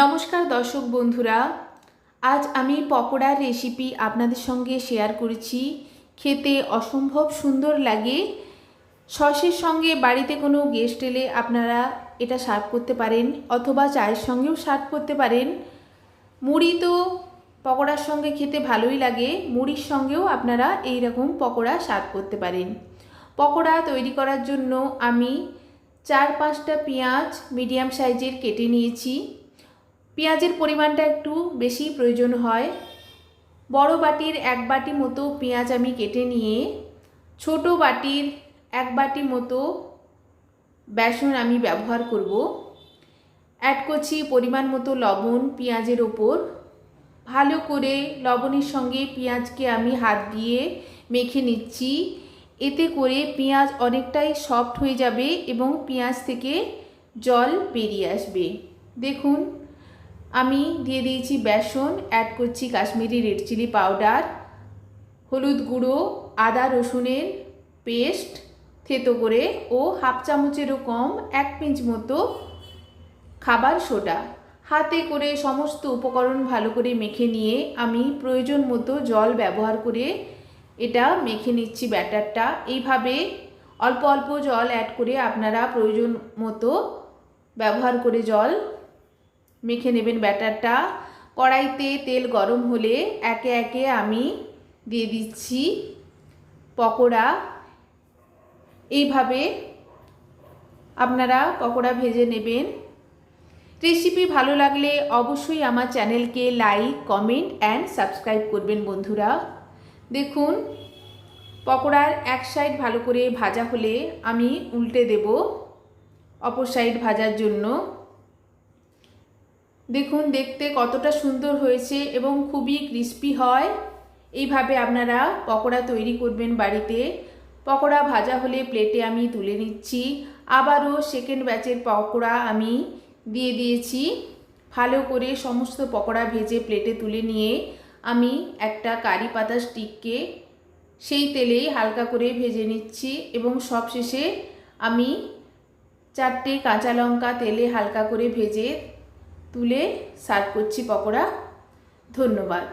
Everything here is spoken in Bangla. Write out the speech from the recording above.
নমস্কার দর্শক বন্ধুরা। আজ আমি পকোড়ার রেসিপি আপনাদের সঙ্গে শেয়ার করেছি। খেতে অসম্ভব সুন্দর লাগে। সসের সঙ্গে বাড়িতে কোনো গেস্ট এলে আপনারা এটা সার্ভ করতে পারেন অথবা চায়ের সঙ্গেও সার্ভ করতে পারেন। মুড়ি তো পকোড়ার সঙ্গে খেতে ভালোই লাগে, মুড়ির সঙ্গেও আপনারা এই রকম পকোড়া সার্ভ করতে পারেন। পকোড়া তৈরি করার জন্য আমি চার পাঁচটা পেঁয়াজ মিডিয়াম সাইজের কেটে নিয়েছি। পেঁয়াজের পরিমাণটা একটু বেশি প্রয়োজন হয়। বড় বাটির এক বাটি মতো পেঁয়াজ আমি কেটে নিয়ে, ছোট বাটির এক বাটি মতো বেসন আমি ব্যবহার করব। অ্যাড করছি পরিমাণ মতো লবণ পেঁয়াজের ওপর। ভালো করে লবণের সঙ্গে পেঁয়াজকে আমি হাত দিয়ে মেখে নিচ্ছি। এতে করে পেঁয়াজ অনেকটাই সফট হয়ে যাবে এবং পেঁয়াজ থেকে জল বেরিয়ে আসবে। দেখুন আমি দিয়ে দিয়েছি বেসন অ্যাড করছি কাশ্মীরি রেড চিলি পাউডার হলুদ গুঁড়ো, আদা রসুনের পেস্ট থেতো করে ও হাফ চামচেরও কম এক পিঞ্চ মতো খাবার সোডা। হাতে করে সমস্ত উপকরণ ভালো করে মেখে নিয়ে আমি প্রয়োজন মতো জল ব্যবহার করে এটা মেখে নিচ্ছি ব্যাটারটা। এইভাবে অল্প অল্প জল অ্যাড করে আপনারা প্রয়োজন মতো ব্যবহার করে জল মেখে নেবেন ব্যাটারটা। কড়াইতে তেল গরম হলে একে একে আমি দিয়ে দিচ্ছি পকোড়া। এইভাবে আপনারা পকোড়া ভেজে নেবেন। রেসিপি ভালো লাগলে অবশ্যই আমার চ্যানেলকে লাইক, কমেন্ট অ্যান্ড সাবস্ক্রাইব করবেন বন্ধুরা। দেখুন, পকোড়ার এক সাইড ভালো করে ভাজা হলে আমি উল্টে দেব অপর সাইড ভাজার জন্য। দেখুন, দেখতে কতটা সুন্দর হয়েছে এবং খুবই ক্রিস্পি হয়। এইভাবে আপনারা পকোড়া তৈরি করবেন বাড়িতে। পকোড়া ভাজা হলে প্লেটে আমি তুলে নিচ্ছি। আবারও সেকেন্ড ব্যাচের পকোড়া আমি দিয়ে দিয়েছি। ভালো করে সমস্ত পকোড়া ভেজে প্লেটে তুলে নিয়ে আমি একটা কারি পাতা স্টিককে সেই তেলেই হালকা করে ভেজে নিচ্ছি এবং সবশেষে আমি চারটে কাঁচা লঙ্কা তেলে হালকা করে ভেজে তুলে সার্ভ করছি পকোড়া। ধন্যবাদ।